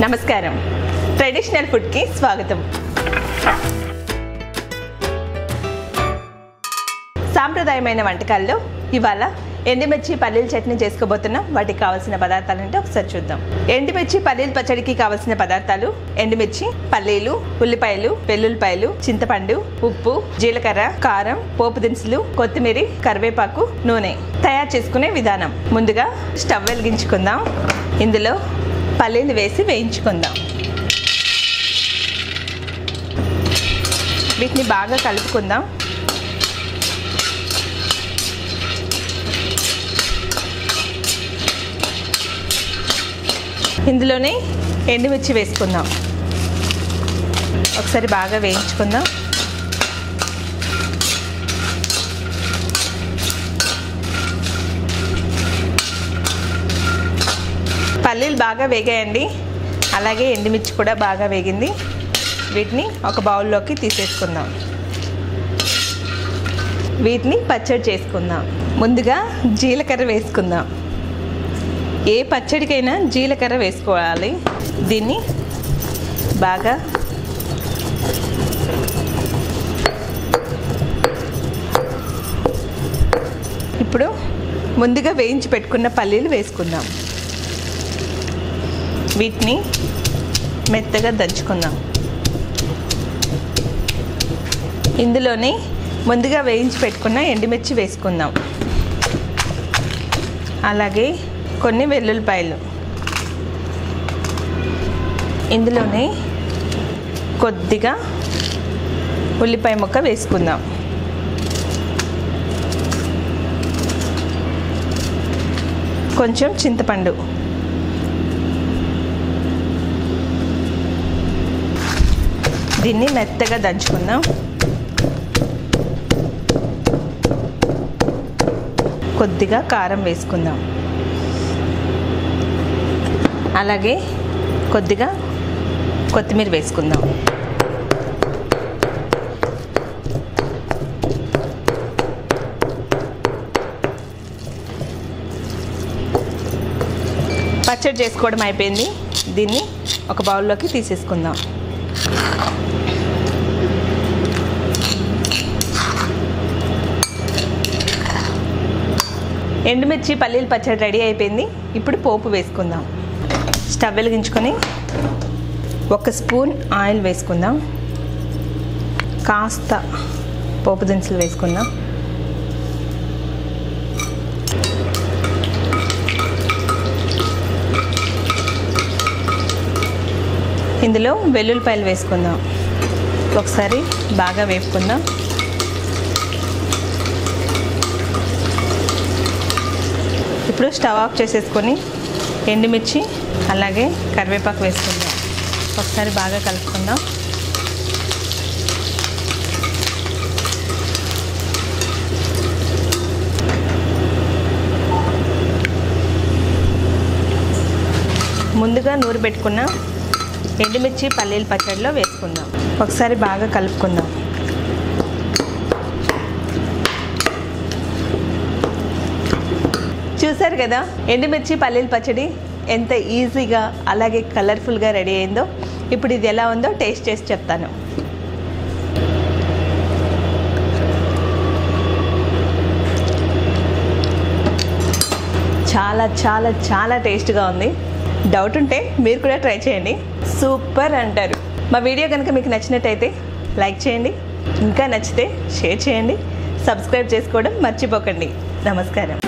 నమస్కారం. ట్రెడిషనల్ ఫుడ్కి స్వాగతం. సాంప్రదాయమైన వంటకాల్లో ఇవాళ ఎండుమిర్చి పల్లీల చట్నీ చేసుకోబోతున్నాం. వాటికి కావాల్సిన పదార్థాలు అంటే ఒకసారి చూద్దాం. ఎండుమిర్చి పల్లీల పచ్చడికి కావాల్సిన పదార్థాలు ఎండుమిర్చి పల్లీలు ఉల్లిపాయలు వెల్లుల్లిపాయలు చింతపండు ఉప్పు జీలకర్ర కారం పోపు దినుసులు కొత్తిమీర కరివేపాకు నూనె తయారు చేసుకునే విధానం. ముందుగా స్టవ్ వెలిగించుకుందాం. ఇందులో పల్లీలు వేసి వేయించుకుందాం. వీటిని బాగా కలుపుకుందాం. ఇందులోనే ఎండుమిర్చి వేసుకుందాం. ఒకసారి బాగా వేయించుకుందాం. పల్లీలు బాగా వేగాయండి. అలాగే ఎండుమిర్చి కూడా బాగా వేగింది. వీటిని ఒక బౌల్లోకి తీసేసుకుందాం. వీటిని పచ్చడి చేసుకుందాం. ముందుగా జీలకర్ర వేసుకుందాం. ఏ పచ్చడికైనా జీలకర్ర వేసుకోవాలి. దీన్ని బాగా ఇప్పుడు ముందుగా వేయించి పెట్టుకున్న పల్లీలు వేసుకుందాం. వీటిని మెత్తగా దంచుకుందాం. ఇందులోనే ముందుగా వేయించి పెట్టుకున్న ఎండుమిర్చి వేసుకుందాం. అలాగే కొన్ని వెల్లుల్లిపాయలు. ఇందులోనే కొద్దిగా ఉల్లిపాయ ముక్క వేసుకుందాం. కొంచెం చింతపండు. దీన్ని మెత్తగా దంచుకుందాం. కొద్దిగా కారం వేసుకుందాం. అలాగే కొద్దిగా కొత్తిమీర వేసుకుందాం. పచ్చడి చేసుకోవడం అయిపోయింది. దీన్ని ఒక బౌల్లోకి తీసేసుకుందాం. ఎండుమిర్చి పల్లీలు పచ్చడి రెడీ అయిపోయింది. ఇప్పుడు పోపు వేసుకుందాం. స్టవ్ వెలిగించుకొని ఒక స్పూన్ ఆయిల్ వేసుకుందాం. కాస్త పోపు దినుసులు వేసుకుందాం. ఇందులో వెల్లుల్లిపాయలు వేసుకుందాం. ఒకసారి బాగా వేపుకుందాం. ఇప్పుడు స్టవ్ ఆఫ్ చేసేసుకొని ఎండుమిర్చి అలాగే కరివేపాకు వేసుకుందాం. ఒకసారి బాగా కలుపుకుందాం. ముందుగా నూరు పెట్టుకున్న ఎండుమిర్చి పల్లీల పచ్చడిలో వేసుకుందాం. ఒకసారి బాగా కలుపుకుందాం. చూసారు కదా ఎండుమిర్చి పల్లీల పచ్చడి ఎంత ఈజీగా అలాగే కలర్ఫుల్గా రెడీ అయిందో ఇప్పుడు ఇది ఎలా ఉందో టేస్ట్ చేసి చెప్తాను. చాలా చాలా చాలా టేస్ట్గా ఉంది. డౌట్ ఉంటే మీరు కూడా ట్రై చేయండి. సూపర్ అంటారు. మా వీడియో కనుక మీకు నచ్చినట్టయితే లైక్ చేయండి ఇంకా నచ్చితే షేర్ చేయండి సబ్స్క్రైబ్ చేసుకోవడం మర్చిపోకండి. నమస్కారం.